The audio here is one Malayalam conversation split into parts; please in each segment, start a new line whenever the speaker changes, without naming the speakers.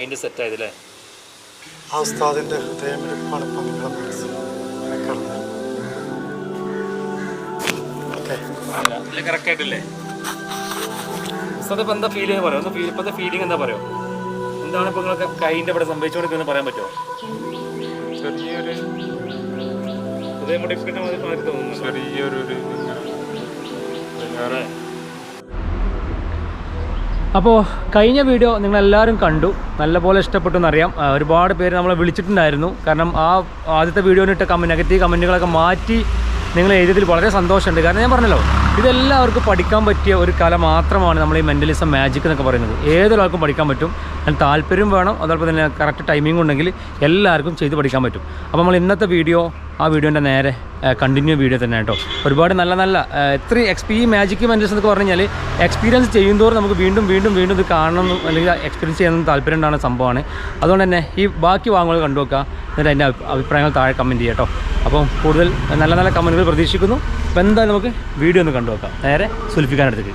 അതിന്റെ സെറ്റ് ആയതല്ലേ
ആ ഉസ്താദിന്റെ ഹൃദയമിടിപ്പാണ് ഇപ്പം നിങ്ങളെ മനസ്സിൽ കിടന്നത് ഓക്കെ.
അല്ല കറക്റ്റ് ആയിട്ടില്ലേ? ഇപ്പൊ എന്താ ഫീൽ പറയാം? ഒന്ന് ഫീൽ ഇപ്പോഴത്തെ ഫീലിംഗ് എന്താ പറയോ? എന്താണ് ഇപ്പൊ നിങ്ങളൊക്കെ കൈന്റെ ഇവിടെ സംഭവിച്ചുകൊണ്ടിരിക്കുന്നത് പറയാൻ പറ്റുമോ?
ചെറിയൊരു
ഹൃദയമിടിപ്പിന്റെ മാതിരി മാതിരി തോന്നുന്നു.
ചെറിയൊരു
അപ്പോൾ കഴിഞ്ഞ വീഡിയോ നിങ്ങളെല്ലാവരും കണ്ടു. നല്ലപോലെ ഇഷ്ടപ്പെട്ടു എന്നറിയാം ഒരുപാട് പേര് നമ്മളെ വിളിച്ചിട്ടുണ്ടായിരുന്നു. കാരണം ആ ആദ്യത്തെ വീഡിയോനിട്ട് കമന്റ് നെഗറ്റീവ് കമന്റുകളൊക്കെ മാറ്റി നിങ്ങൾ എഴുതിയതിൽ വളരെ സന്തോഷമുണ്ട്. കാരണം ഞാൻ പറഞ്ഞല്ലോ ഇതെല്ലാവർക്കും പഠിക്കാൻ പറ്റിയ ഒരു കല മാത്രമാണ് നമ്മൾ ഈ മെന്റലിസം മാജിക് എന്നൊക്കെ പറയുന്നത്. ഏതൊരാൾക്കും പഠിക്കാൻ പറ്റും. അതിന് താല്പര്യം വേണം. അതോടൊപ്പം തന്നെ കറക്റ്റ് ടൈമിംഗ് ഉണ്ടെങ്കിൽ എല്ലാവർക്കും ചെയ്ത് പഠിക്കാൻ പറ്റും. അപ്പോൾ നമ്മൾ ഇന്നത്തെ വീഡിയോ ആ വീഡിയോന്റെ നേരെ കണ്ടിന്യൂ വീഡിയോ തന്നെ കേട്ടോ. ഒരുപാട് നല്ല നല്ല എത്ര എക്സ്പീ ഈ മാജിക് മെന്റൽസ് എന്നൊക്കെ പറഞ്ഞു കഴിഞ്ഞാൽ എക്സ്പീരിയൻസ് ചെയ്യുന്നതോറും നമുക്ക് വീണ്ടും വീണ്ടും വീണ്ടും ഇത് കാണണം അല്ലെങ്കിൽ എക്സ്പീരിയൻസ് ചെയ്യണമെന്ന് താല്പര്യം ഉണ്ടാകുന്ന സംഭവമാണ്. അതുകൊണ്ട് തന്നെ ഈ ബാക്കി വാങ്ങുകൾ കണ്ടു വെക്കുക എന്നിട്ട് അതിന്റെ അഭിപ്രായങ്ങൾ താഴെ കമന്റ് ചെയ്യാം കേട്ടോ. അപ്പം കൂടുതൽ നല്ല നല്ല കമന്റുകൾ പ്രതീക്ഷിക്കുന്നു. അപ്പോൾ എന്തായാലും നമുക്ക് വീഡിയോ ഒന്ന് കണ്ടു നോക്കാം. നേരെ സുൽഫിക്കാൻ അടുത്തേക്ക്.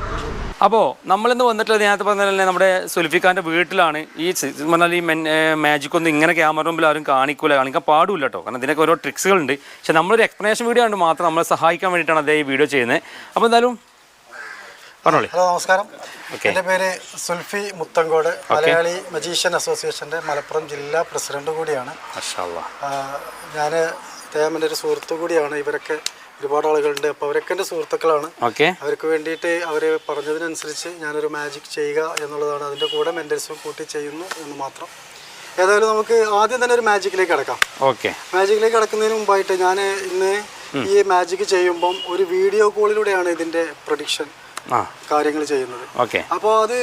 അപ്പോൾ നമ്മളിന്ന് വന്നിട്ടുള്ളത് നേരത്തെ പറഞ്ഞാൽ നമ്മുടെ സുൽഫിഖാന്റെ വീട്ടിലാണ്. ഈ പറഞ്ഞാൽ ഈ മാജിക് ഒന്നും ഇങ്ങനെ ക്യാമറ മുമ്പിൽ ആരും കാണിക്കൂല. കാണിക്കാൻ പാടില്ല കേട്ടോ കാരണം ഇതിനൊക്കെ ഓരോ ട്രിക്സുകളുണ്ട് പക്ഷെ നമ്മളൊരു എക്സ്പ്ലനേഷൻ വീഡിയോ ആണ് മാത്രം നമ്മളെ സഹായിക്കാൻ വേണ്ടിയിട്ടാണ് അതേ ഈ വീഡിയോ ചെയ്യുന്നത്. അപ്പോൾ എന്തായാലും പറഞ്ഞോളൂ.
ഹലോ നമസ്കാരം. എന്റെ പേര് സുൽഫി മുത്തങ്കോട് മലയാളി മജീഷ്യൻ അസോസിയേഷന്റെ മലപ്പുറം ജില്ലാ പ്രസിഡന്റ് കൂടിയാണ്.
ഞാൻ
ഞാൻ തേമന്റെ ഒരു സുഹൃത്തു കൂടിയാണ്. ഇവരൊക്കെ ഒരുപാട് ആളുകളുണ്ട്. അപ്പോൾ അവരൊക്കെ എന്റെ സുഹൃത്തുക്കളാണ്.
ഓക്കെ.
അവർക്ക് വേണ്ടിയിട്ട് അവർ പറഞ്ഞതിനനുസരിച്ച് ഞാനൊരു മാജിക് ചെയ്യുക എന്നുള്ളതാണ്. അതിന്റെ കൂടെ മെന്റൽസും കൂട്ടി ചെയ്യുന്നു എന്ന് മാത്രം. ഏതായാലും നമുക്ക് ആദ്യം തന്നെ ഒരു മാജിക്കിലേക്ക് കിടക്കാം.
ഓക്കെ.
മാജിക്കിലേക്ക് കിടക്കുന്നതിന് മുമ്പായിട്ട് ഞാൻ ഇന്ന് ഈ മാജിക് ചെയ്യുമ്പം ഒരു വീഡിയോ കോളിലൂടെയാണ് ഇതിന്റെ പ്രൊഡിക്ഷൻ കാര്യങ്ങൾ ചെയ്യുന്നത്.
ഓക്കെ.
അപ്പോൾ അത്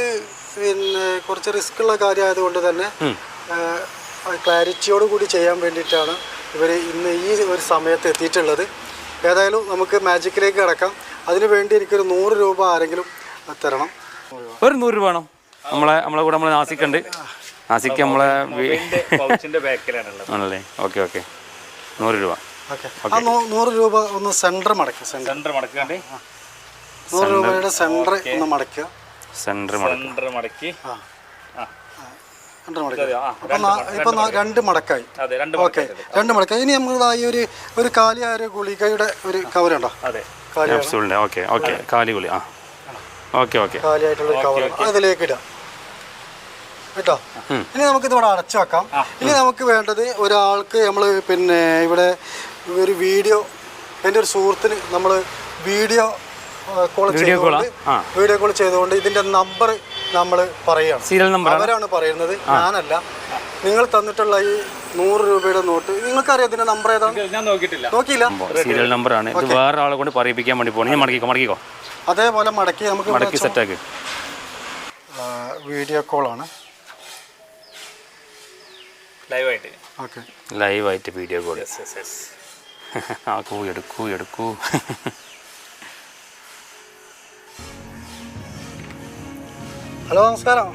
പിന്നെ കുറച്ച് റിസ്ക് ഉള്ള കാര്യമായതുകൊണ്ട് തന്നെ ക്ലാരിറ്റിയോട് കൂടി ചെയ്യാൻ വേണ്ടിയിട്ടാണ് ഇവർ ഇന്ന് ഈ ഒരു സമയത്ത് എത്തിയിട്ടുള്ളത്. ഏതായാലും നമുക്ക് മാജിക്കിലേക്ക് കിടക്കാം. അതിനു വേണ്ടി എനിക്കൊരു നൂറ് രൂപ ആരെങ്കിലും തരണം.
ഒരു നൂറ് രൂപ വേണം. നമ്മളെ നമ്മളെ കൂടെ നമ്മളെ നാസിക്കുണ്ട്. നാസിക്ക് നമ്മളെ ആണല്ലേ? Okay okay. നൂറ് രൂപ.
ആ നൂറ് രൂപ ഒന്ന് സെന്റർ മടക്കുക സെന്റർ
സെന്റർ മടക്കാണ്ട്
നൂറ് രൂപയുടെ സെന്റർ ഒന്ന് മടക്കുക
സെന്റർ മടക്കും. സെന്റർ
മടക്കായി ഇപ്പൊ രണ്ട് മടക്കായി. ഓക്കെ. രണ്ട് മടക്കായി ഇനി നമ്മൾ ഈ ഒരു ഒരു കാലിയായ ഒരു ഗുളികയുടെ ഒരു കവറുണ്ടോ
ഓക്കെ ഓക്കെ. കാലികുളി ആ. Okay okay.
കാലിയായിട്ടുള്ള കവർ അതിലേക്ക് ഇടാം. കേട്ടോ? ഇനി നമുക്കിത് ഇവിടെ അടച്ചു വെക്കാം ഇനി നമുക്ക് വേണ്ടത് ഒരാൾക്ക് നമ്മൾ പിന്നെ ഇവിടെ ഒരു വീഡിയോ എന്റെ ഒരു സുഹൃത്തിന് നമ്മൾ വീഡിയോ കോൾ? ചെയ്തുകൊണ്ട് വീഡിയോ കോൾ ചെയ്തുകൊണ്ട് ഇതിന്റെ നമ്പർ നമ്മൾ പറയുകയാണ്.
സീരിയൽ നമ്പർ
അവരാണ് പറയുന്നത്. ഞാനല്ല. നിങ്ങൾ തന്നിട്ടുള്ള ഈ നൂറ് രൂപയുടെ നോട്ട് നിങ്ങൾക്കറിയാം ഇതിന്റെ നമ്പർ ഏതാണ്?
ഞാൻ നോക്കിയിട്ടില്ല.
നോക്കിയില്ല?
സീരിയൽ നമ്പർ ആണ് ഇത് വേറെ ആളെ കൊണ്ട് പറയിപ്പിക്കാൻ വേണ്ടി പോകണം ഞാൻ മടക്കിക്കോ മടക്കിക്കോ.
അതേപോലെ മടക്കി നമുക്ക്
മടക്കി സെറ്റാക്ക്.
വീഡിയോ കോളാണ്.
ലൈവായിട്ട്.
ഓക്കെ.
ലൈവായിട്ട് വീഡിയോ കോൾ ആക്കൂ എടുക്കൂ എടുക്കൂ.
ഹലോ നമസ്കാരം.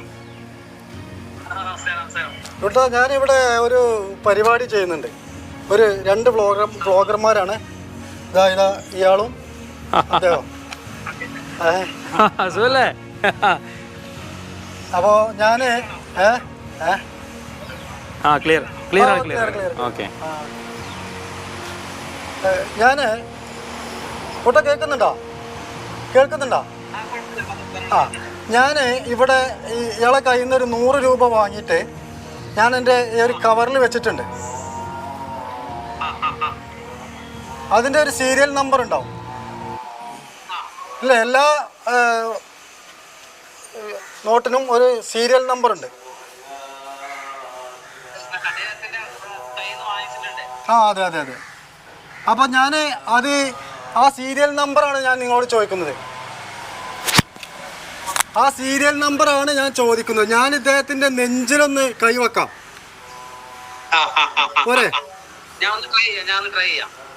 കേട്ടോ ഞാനിവിടെ ഒരു പരിപാടി ചെയ്യുന്നുണ്ട്. ഒരു രണ്ട് ബ്ലോഗർ ബ്ലോഗർമാരാണ് ഇതാ ഇതാ ഇയാളും അദ്ദേഹം. അപ്പോ ഞാൻ
ക്ലിയർ ക്ലിയർ. ഓക്കെ
ഞാൻ കൂട്ട കേൾക്കുന്നുണ്ടോ? കേൾക്കുന്നുണ്ടോ? ആ. ഞാൻ ഇവിടെ ഇയാളെ കയ്യിൽ നിന്ന് ഒരു നൂറ് രൂപ വാങ്ങിയിട്ട് ഞാൻ എന്റെ ഈ ഒരു കവറിൽ വെച്ചിട്ടുണ്ട്. അതിന്റെ ഒരു സീരിയൽ നമ്പർ ഉണ്ടാവും. ഇല്ല എല്ലാ നോട്ടിനും ഒരു സീരിയൽ നമ്പർ ഉണ്ട്. ആ അതെ അതെ അതെ. അപ്പം ഞാൻ അത് ആ സീരിയൽ നമ്പറാണ് ഞാൻ നിങ്ങളോട് ചോദിക്കുന്നത്. ആ സീരിയൽ നമ്പർ ആണ് ഞാൻ ചോദിക്കുന്നത്. ഞാൻ ഇദ്ദേഹത്തിന്റെ നെഞ്ചിലൊന്ന് കൈവക്കാം പോരെ?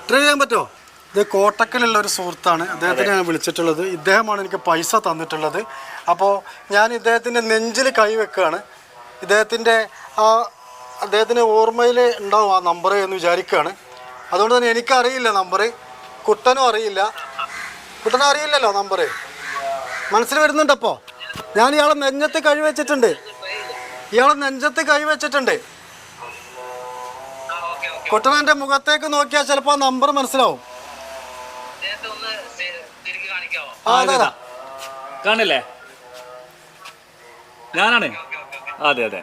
ട്രൈ
ചെയ്യാൻ പറ്റോ ഇത് കോട്ടക്കലുള്ള ഒരു സുഹൃത്താണ്. അദ്ദേഹത്തിനെ ഞാൻ വിളിച്ചിട്ടുള്ളത്. ഇദ്ദേഹമാണ് എനിക്ക് പൈസ തന്നിട്ടുള്ളത്. അപ്പോൾ ഞാൻ ഇദ്ദേഹത്തിന്റെ നെഞ്ചിൽ കൈവെക്കുകയാണ് ഇദ്ദേഹത്തിന്റെ ആ അദ്ദേഹത്തിന്റെ ഓർമ്മയിൽ ഉണ്ടാവും ആ നമ്പർ എന്ന് വിചാരിക്കുകയാണ്. അതുകൊണ്ട് തന്നെ എനിക്കറിയില്ല നമ്പർ കുട്ടനും അറിയില്ല. കുട്ടനും അറിയില്ലല്ലോ നമ്പർ മനസ്സിൽ വരുന്നുണ്ടപ്പോ ഞാൻ ഇയാളെ നെഞ്ഞത്ത് കഴിവെച്ചിട്ടുണ്ട് ഇയാളെ നെഞ്ചത്ത്
കഴിവെച്ചിട്ടുണ്ട്
കുട്ടനന്റെ മുഖത്തേക്ക് നോക്കിയാൽ ചിലപ്പോൾ ആ നമ്പർ മനസ്സിലാവും.
കാണില്ലേ? ഞാനാണ്? അതെ അതെ.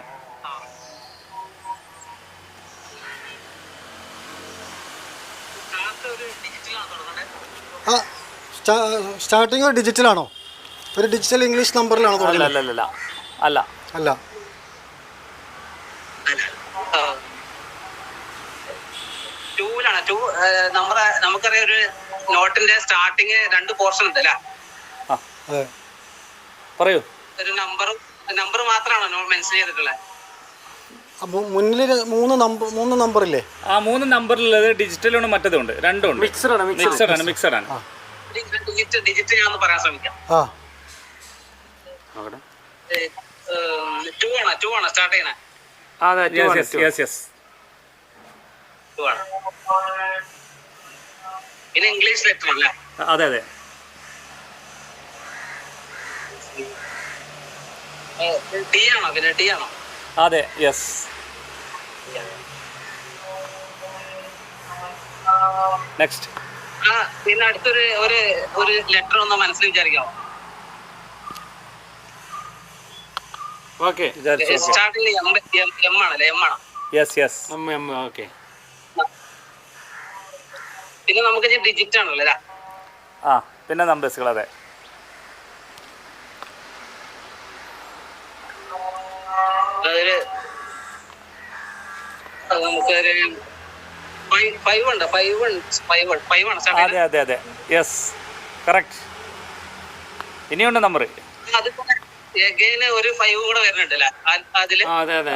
സ്റ്റാർട്ടിങ് ഡിജിറ്റൽ ആണോ തുടങ്ങുന്നത്
സ്റ്റാർട്ടിങ് ഡിജിറ്റലാണോ? ഒരു ഡിജിറ്റൽ ഇംഗ്ലീഷ് നമ്പറിലാണ്
അല്ല
തുടങ്ങുന്നത്
അല്ല അല്ല അല്ല.
അല്ല.
ടൂവിലാണ്? ടൂ നമ്മുടെ നമുക്കറിയാം ഒരു നോട്ടിന്റെ സ്റ്റാർട്ടിങ് രണ്ട് പോർഷൻ ഉണ്ട് അല്ലേ
അതെ.
പറയൂ.
ഒരു നമ്പർ നമ്പർ മാത്രമാണോ മെൻഷൻ ചെയ്തിട്ടുള്ളത്
അപ്പോൾ മുന്നിൽ മൂന്ന് നമ്പർ മൂന്ന് നമ്പർ ഇല്ലേ?
ആ മൂന്ന് നമ്പറിലുള്ളത് ഡിജിറ്റലുണ്ട് മറ്റതുണ്ട്. രണ്ടും ഉണ്ട്. മിക്സഡാണ് മിക്സഡ് ആണ് മിക്സഡ് ആണ്.
ഡിജിറ്റ് ഡിജിറ്റ് ഞാൻ ഒന്ന് പറയാൻ ശ്രമിക്കാം.
ആ.
ടൂ ആണ് ടൂ ആണ് സ്റ്റാർട്ട് ചെയ്യണേ?
യെസ് യെസ് യെസ്
ടൂ ആണ് പിന്നെ ഇംഗ്ലീഷ് ലെറ്റർ അല്ലേ?
അതെ അതെ.
ആണോ?
അതെ യെസ് നെക്സ്റ്റ്
ആ പിന്നെ അടുത്തൊരു ഒരു ഒരു ലെറ്റർ ഒന്ന് മനസ്സിൽ വിചാരിക്കാമോ
ഓക്കെ
എം ആണല്ലേ? എം ആണോ?
യെസ് യെസ് ഓക്കെ
പിന്നെ നമുക്ക് ഡിജിറ്റ് ആണല്ലോ
ആ പിന്നെ നമ്പേഴ്സുകൾ അതെ.
അത്
അതെ അതെ അതെ. യെസ് കറക്റ്റ് ഇനിയുണ്ട് നമ്പർ
അത് ഒരു ഫൈവ് കൂടെ വരുന്നുണ്ട് അല്ലേ അതിൽ?
അതെ അതെ.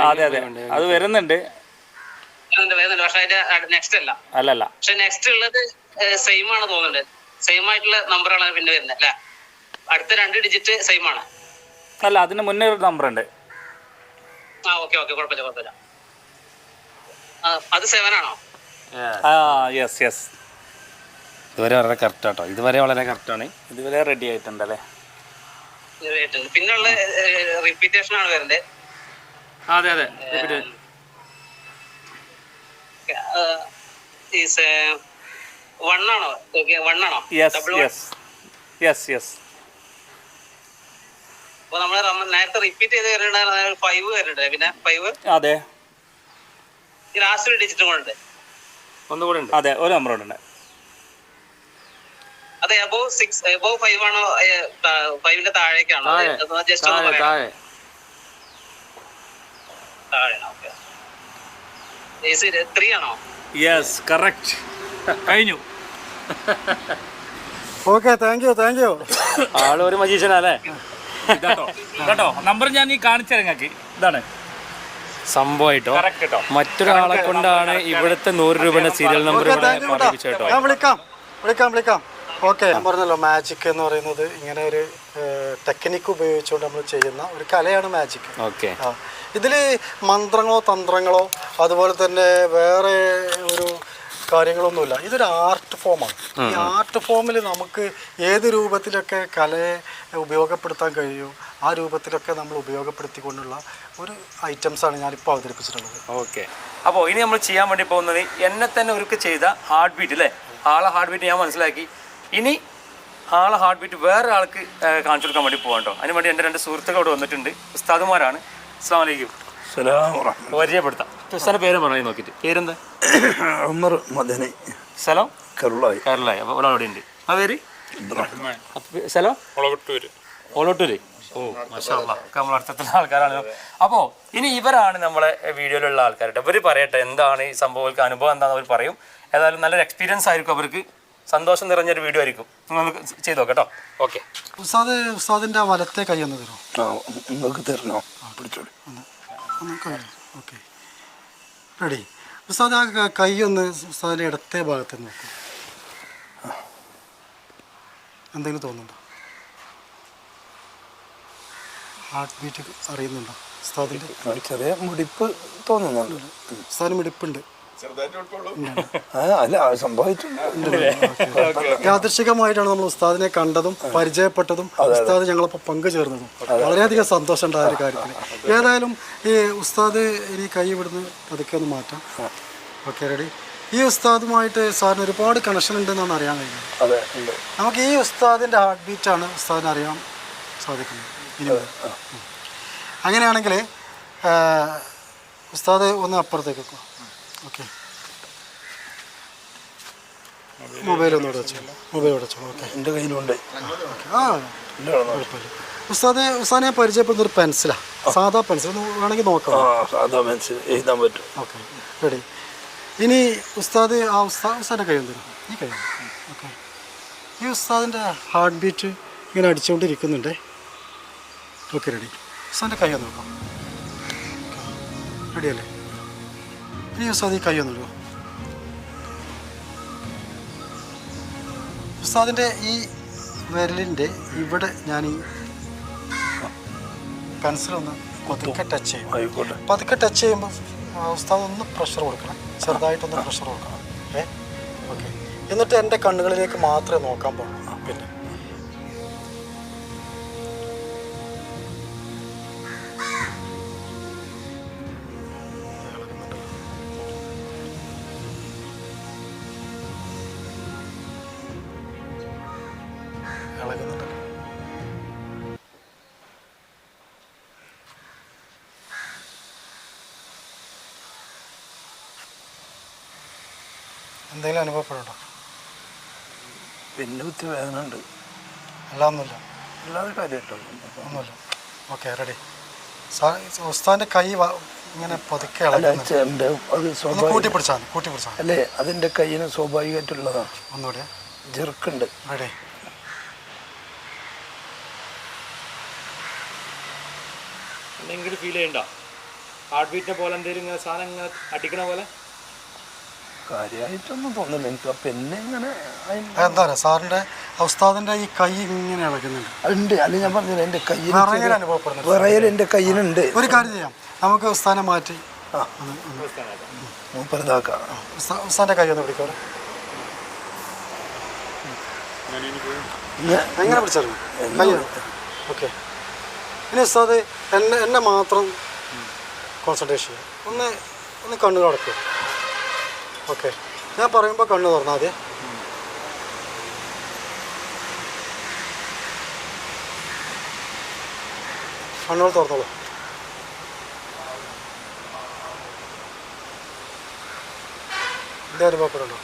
അത് വരുന്നുണ്ട്.
വരുന്നുണ്ട് പക്ഷെ അതിന്റെ നെക്സ്റ്റ് അല്ല.
അല്ലല്ല.
പക്ഷെ നെക്സ്റ്റ് ഉള്ളത് സെയിം ആണ് തോന്നുന്നുണ്ട്. സെയിം ആയിട്ടുള്ള നമ്പറാണ് പിന്നെ വരുന്നത് അല്ലേ? അടുത്ത രണ്ട് ഡിജിറ്റ് സെയിം ആണ്.
അല്ല അതിന് മുന്നേ ഒരു നമ്പർ ഉണ്ട്.
ആ ഓക്കെ ഓക്കെ കുഴപ്പമില്ല കുഴപ്പമില്ല. ആ, അത് സെവൻ ആണോ?
ആ യെസ് യെസ് ഇതുവരെ വളരെ കറക്റ്റ് ആട്ടോ. ഇതുവരെ വളരെ കറക്റ്റാണ് ഇതുവരെ റെഡി ആയിട്ടുണ്ട് അല്ലേ?
ഇത് കേട്ടിട്ടുണ്ട്. പിന്നുള്ള റിപ്പീറ്റേഷൻ ആണ് വരുന്നത്
അതെ അതെ.
വൺ ആണോ? വൺ ആണോ?
യെസ്? യെസ്
അപ്പൊ റമ- നേരത്തെ റിപ്പീറ്റ് ചെയ്ത് വരുന്നുണ്ട് ഫൈവ് വരുന്നുണ്ട് പിന്നെ ഫൈവ്
അതെ.
ലാസ്റ്റ് ഒരു ഡിജിറ്റ് കൂടെ ഉണ്ട്.
ഒന്നുകൂടെ ഉണ്ട്. അതെ ഒരു നമ്പർ ഉണ്ട്.
അത് അബോ സിക്സ് അബോ ഫൈവ് ആണോ ഫൈവിന്റെ താഴേക്കാണോ? ജസ്റ്റ് ഒന്ന് പറയാം. താഴെ. ഓക്കെ ത്രീ ആണോ?
യെസ് കറക്റ്റ് കഴിഞ്ഞു.
Okay thank you thank you
ആൾ ഒരു മജീഷ്യനല്ലേ
കേട്ടോ കേട്ടോ നമ്പർ ഞാൻ ഈ കാണിച്ചു ഇതാണ്.
സംഭവമായിട്ടോ? മറ്റൊരാളെ കൊണ്ടാണ് ഇവിടുത്തെ നൂറ് രൂപയുടെ സീരിയൽ നമ്പർ ഇവിടെ കേട്ടോ.
വിളിക്കാം വിളിക്കാം വിളിക്കാം. ഓക്കെ. ഞാൻ പറഞ്ഞല്ലോ മാജിക് എന്ന് പറയുന്നത് ഇങ്ങനെ ഒരു ടെക്നിക്ക് ഉപയോഗിച്ചുകൊണ്ട് നമ്മൾ ചെയ്യുന്ന ഒരു കലയാണ് മാജിക്
ഓക്കെ.
ഇതിൽ മന്ത്രങ്ങളോ തന്ത്രങ്ങളോ അതുപോലെ തന്നെ വേറെ ഒരു കാര്യങ്ങളൊന്നുമില്ല. ഇതൊരു ആർട്ട് ഫോമാണ് ഈ ആർട്ട് ഫോമിൽ നമുക്ക് ഏത് രൂപത്തിലൊക്കെ കലയെ ഉപയോഗപ്പെടുത്താൻ കഴിയുമോ ആ രൂപത്തിലൊക്കെ നമ്മൾ ഉപയോഗപ്പെടുത്തിക്കൊണ്ടുള്ള ഒരു ഐറ്റംസ് ഐറ്റംസാണ് ഞാനിപ്പോൾ അവതരിപ്പിച്ചിട്ടുള്ളത്.
ഓക്കെ. അപ്പോൾ ഇനി നമ്മൾ ചെയ്യാൻ വേണ്ടി പോകുന്നത് എന്നെ തന്നെ ഒരുക്ക് ചെയ്ത ഹാർട്ട് ബീറ്റ് അല്ലേ ആളെ ഹാർട്ട് ബീറ്റ് ഞാൻ മനസ്സിലാക്കി. ഇനി ആളെ ഹാർട്ട് ബീറ്റ് വേറെ ആൾക്ക് കാണിച്ചു കൊടുക്കാൻ വേണ്ടി പോകാം കേട്ടോ അതിന് വേണ്ടി എന്റെ രണ്ട് സുഹൃത്തുക്കൾ ഇവിടെ വന്നിട്ടുണ്ട്. ഉസ്താദുമാരാണ്. അസ്സാം വലൈക്കും പരിചയപ്പെടുത്താം. ഉസ്താദിന്റെ പേര് പറഞ്ഞു നോക്കിയിട്ട്. പേരെന്താ?
ഉമർ മദനി.
സ്ഥലം
കരുളായി.
കരുളായി. അപ്പോൾ ഒരാൾ അവിടെ ഉണ്ട് ആ പേര്? അപ്പൊ സ്ഥലം
മുളകട്ടൂര്
ഓളോട്ടൂര് ഓ മാഷാല്ല നമ്മൾ അർത്ഥത്തിലുള്ള ആൾക്കാരാണ് അപ്പോൾ ഇനി ഇവരാണ് നമ്മളെ വീഡിയോയിലുള്ള ആൾക്കാർ ഇവർ പറയട്ടെ എന്താണ് ഈ സംഭവങ്ങൾക്ക് അനുഭവം എന്താണെന്ന് അവർ പറയും. ഏതായാലും നല്ലൊരു എക്സ്പീരിയൻസ് ആയിരിക്കും അവർക്ക്. സന്തോഷം നിറഞ്ഞൊരു വീഡിയോ ആയിരിക്കും. നമുക്ക് ചെയ്ത് നോക്കാം കേട്ടോ. ഓക്കെ.
ഉസ്താദ് ഉസ്താദിന്റെ വലത്തെ കൈ ഒന്ന് തരുമോ
ആ നിങ്ങൾക്ക് തരണോ? പിടിച്ചോളി.
ഓക്കെ. റെഡി ഉസ്താദ് ആ കൈ ഒന്ന് ഉസ്താദിന്റെ ഇടത്തെ ഭാഗത്ത് നോക്കൂ എന്തെങ്കിലും തോന്നുന്നുണ്ടോ? ഹാർട്ട് ബീറ്റ് അറിയുന്നുണ്ടോ?
ഉസ്താദിന്റെ? ചെറിയ മുടിപ്പ് തോന്നുന്നുണ്ട്.
ഉസ്താദിന് മിടിപ്പുണ്ട്.
അല്ല സംഭവിച്ചിട്ടുണ്ട്
യാദൃശികമായിട്ടാണ് നമ്മൾ ഉസ്താദിനെ കണ്ടതും പരിചയപ്പെട്ടതും ഉസ്താദ് ഞങ്ങളപ്പോൾ പങ്കുചേർന്നതും. വളരെയധികം സന്തോഷം ഉണ്ടായ ഒരു കാര്യത്തിൽ ഏതായാലും ഈ ഉസ്താദ് ഇനി കൈ ഇവിടുന്ന് പതുക്കെ ഒന്ന് മാറ്റാം. Okay ready. ഈ ഉസ്താദുമായിട്ട് സാറിന് ഒരുപാട് കണക്ഷൻ ഉണ്ടെന്നാണ് അറിയാൻ കഴിഞ്ഞത്.
അതെ ഉണ്ട്.
നമുക്ക് ഈ ഉസ്താദിന്റെ ഹാർട്ട് ബീറ്റ് ആണ് ഉസ്താദിനെ അറിയാൻ സാധിക്കുന്നത്. അങ്ങനെയാണെങ്കിൽ ഉസ്താദ് ഒന്ന് അപ്പുറത്തേക്ക് വെക്കുക ഓക്കെ. മൊബൈൽ ഒന്നുകൂടെ വെച്ചോ. മൊബൈൽ വെച്ചോ. ഓക്കെ.
എന്റെ കയ്യിലുണ്ട്.
ആ. കുഴപ്പമില്ല. ഉസ്താദെ ഉസ്താദിനെ പരിചയപ്പെടുന്ന ഒരു പെൻസിലാണ് സാധാ പെൻസിൽ. ഒന്ന് വേണമെങ്കിൽ നോക്കാം.
സാധാ പെൻസിൽ എഴുതാൻ പറ്റും.
ഓക്കെ. റെഡി. ഇനി ഉസ്താദ് ആ ഉസ്താ ഉസ്താദിന്റെ കൈ തരും ഈ കൈ. ഓക്കെ. ഈ ഉസ്താദിന്റെ ഹാർട്ട് ബീറ്റ് ഇങ്ങനെ അടിച്ചുകൊണ്ടിരിക്കുന്നുണ്ട്. Okay ready. ഉസ്താദിന്റെ കൈ നോക്കാം. റെഡി ഇനി ഉസ്താദ് ഈ കൈ ഒന്ന് ഇടുക ഉസ്താദിന്റെ ഈ വിരലിന്റെ ഇവിടെ ഞാൻ ഈ പെൻസിലൊന്ന് പതുക്കെ ടച്ച് ചെയ്യും
ആയിക്കോട്ടെ.
പതുക്കെ ടച്ച് ചെയ്യുമ്പോൾ ഉസ്താദ് ഒന്ന് പ്രഷർ കൊടുക്കണം. ചെറുതായിട്ടൊന്ന് പ്രഷർ കൊടുക്കണം. ഏ? ഓക്കെ. എന്നിട്ട് എന്റെ കണ്ണുകളിലേക്ക് മാത്രമേ നോക്കാൻ പാടുള്ളൂ. എന്തെങ്കിലും അനുഭവപ്പെടുണ്ടോ
പിന്നെ കുത്തി വേദന ഉണ്ട്
അല്ലാന്നല്ല ഒന്നുമില്ല
അല്ലാതെ കാര്യമായിട്ടോ?
ഒന്നുമില്ല. Okay ready. ഉസ്താദിന്റെ കൈ ഇങ്ങനെ പതുക്കെ
അല്ല
കൂട്ടി പിടിച്ചാൽ കൂട്ടി പിടിച്ചാൽ
അല്ലേ അതിന്റെ കൈയിന് സ്വാഭാവികമായിട്ടുള്ളതാണ്
ഒന്നുകൂടെ.
ജെർക്കുണ്ട്
റെഡി.
എന്തെങ്കിലും ഫീൽ ചെയ്യണ്ട. ഹാർട്ട് ബീറ്റിനെ പോലെ എന്തെങ്കിലും ഇങ്ങനെ സാധനം ഇങ്ങനെ അടിക്കണ പോലെ?
കാര്യമായിട്ടൊന്നും തോന്നില്ല എനിക്ക് പിന്നെ ഇങ്ങനെ അതിന്
എന്താ പറയുക സാറിന്റെ ഉസ്താദിന്റെ ഈ കൈ ഇങ്ങനെ ഇളകുന്നുണ്ട്?
ഉണ്ട്. അല്ല ഞാൻ പറഞ്ഞില്ല എന്റെ കൈ
വിറയൽ അനുഭവപ്പെടുന്നുണ്ട്
വിറയൽ എന്റെ കയ്യിലുണ്ട്.
ഒരു കാര്യം ചെയ്യാം. നമുക്ക് അവസ്ഥാനം മാറ്റി.
ആ. മൂപ്പരതാക്കാം
കൈ ഒന്ന് പിടിക്കോ എങ്ങനെ പിടിച്ചാലും കൈ ഓക്കെ. ഇനി ഉസ്താദ് എന്നെ എന്നെ മാത്രം കോൺസെൻട്രേഷൻ ഒന്ന് ഒന്ന് കണ്ണു അടക്കുക ഓക്കെ. ഞാൻ പറയുമ്പോൾ കണ്ണ് തുറന്നാൽ മതി. കണ്ണുകൾ തുറന്നോളൂ. എന്താ അനുഭവപ്പെടുന്നുണ്ടോ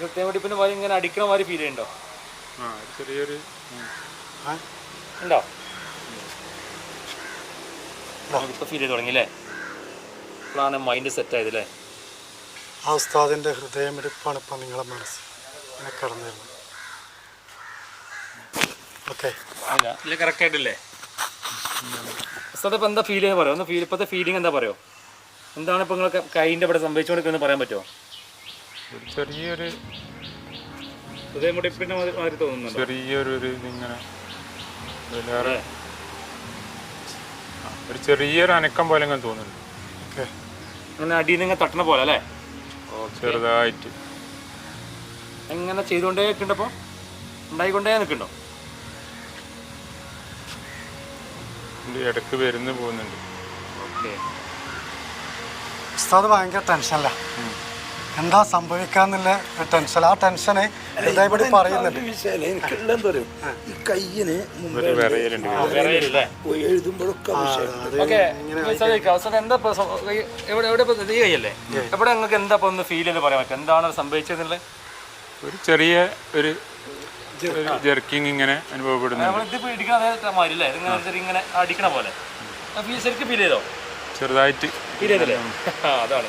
ഹൃദയമിടിപ്പിന്റെ പോലെ ഇങ്ങനെ അടിക്കണ മാതിരി ഫീൽ ചെയ്യണ്ടോ?
ആ ചെറിയൊരു.
ഉണ്ടോ? ഇപ്പൊ ഫീൽ ചെയ്ത് തുടങ്ങി അല്ലേ? ഇപ്പോഴാണ് മൈൻഡ് സെറ്റ് ആയതല്ലേ?
ആ ഉസ്താദിന്റെ ഹൃദയമിടിപ്പാണ് ഇപ്പം നിങ്ങളെ മനസ്സ്. ഇങ്ങനെ കടന്നു വരുന്നത് ഓക്കെ.
അല്ല ഇല്ല കറക്റ്റ് ആയിട്ടില്ലേ? ഉസ്താദ് ഇപ്പം എന്താ ഫീൽ പറയോ ഒന്ന് ഫീൽ ഇപ്പോഴത്തെ ഫീലിംഗ് എന്താ പറയോ എന്താണ് ഇപ്പം നിങ്ങൾ കൈയിന്റെ ഇവിടെ സംഭവിച്ചുകൊണ്ടിരിക്കുന്നത് പറയാൻ പറ്റുമോ?
ചെറിയൊരു ചെറിയൊരു
ഹൃദയമിടിപ്പിന്റെ മാതിരി മാതിരി തോന്നുന്നുണ്ടോ?
ചെറിയൊരു ആ, ഒരു ചെറിയൊരു അനക്കം പോലെ ഇങ്ങനെ തോന്നുന്നുണ്ട്.
അങ്ങനെ അടിയിൽ നിന്ന് തട്ടണ പോലെ അല്ലേ?
ചെറുതായിട്ട്.
എങ്ങനെ ചെയ്തുകൊണ്ടേ നിൽക്കണ്ടപ്പോ ഉണ്ടായിക്കൊണ്ടേ നിൽക്കണ്ടോ
ഇടയ്ക്ക് വരുന്നു പോകുന്നുണ്ട്.
ഓക്കെ.
ഉസ്താദ് ഭയങ്കര ടെൻഷനല്ല എന്താ സംഭവിക്കാന്നുള്ള ടെൻഷൻ ആ ടെൻഷന് ഹൃദയമിടി പറയുന്നുണ്ട്.
എനിക്കുള്ള എന്താ പറയും ഈ കയ്യിന് എഴുതുമ്പോഴൊക്കെ
ഇപ്പൊ എവിടെ നിങ്ങൾക്ക് എന്താ ഒന്ന് ഫീൽ ചെയ്ത് പറയാൻ പറ്റും എന്താണ് സംഭവിച്ചതെന്നുള്ള
ഒരു ചെറിയ ഒരു ജെർക്കിങ് ഇങ്ങനെ അനുഭവപ്പെടുന്നുണ്ട്.
നമ്മൾ ഇതിപ്പോ ഇടിക്കണ അതേ മാതിരി അല്ലേ? ചെറിയ ഇങ്ങനെ അടിക്കണ പോലെ. ഫീൽ ശരിക്കും ഫീൽ ചെയ്തോ?
ചെറുതായിട്ട്
ഫീൽ ചെയ്തില്ലേ? ആ, അതാണ്.